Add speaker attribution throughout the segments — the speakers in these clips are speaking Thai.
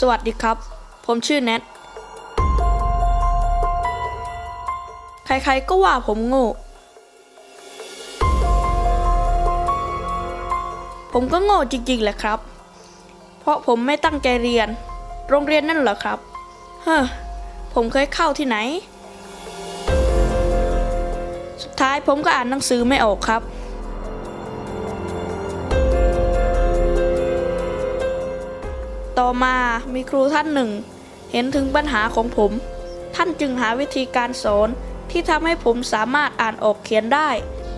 Speaker 1: สวัสดีครับ ผมชื่อแนท ใครๆก็ว่าผมโง่ ผมก็โง่จริงๆแหละครับ เพราะผมไม่ตั้งใจเรียน โรงเรียนนั่นเหรอครับ เฮ้อ ผมเคยเข้าที่ไหน สุดท้ายผมก็อ่านหนังสือไม่ออกครับ ต่อมามีครูท่านหนึ่ง เห็นถึงปัญหาของผม ท่านจึงหาวิธีการสอนที่ทำให้ผมสามารถอ่านออกเขียนได้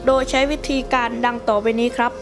Speaker 1: โดยใช้วิธีการดังต่อไปนี้ครับ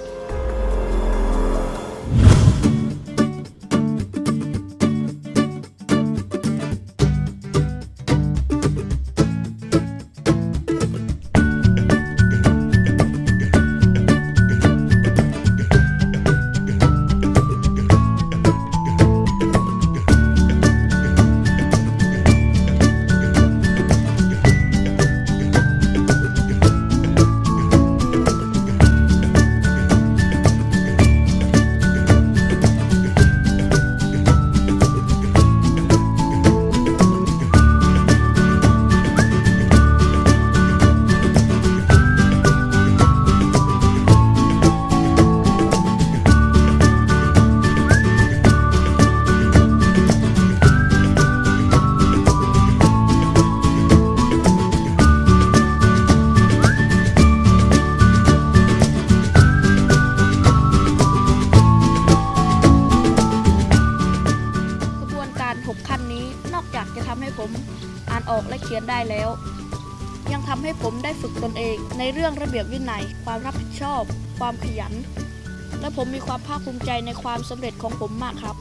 Speaker 1: จะทำให้ผมอ่านออกและเขียนได้แล้ว ยังทำให้ผมได้ฝึกตนเอง ในเรื่องระเบียบวินัย ความรับผิดชอบ ความขยัน และผมมีความภาคภูมิใจในความสำเร็จของผมมากครับ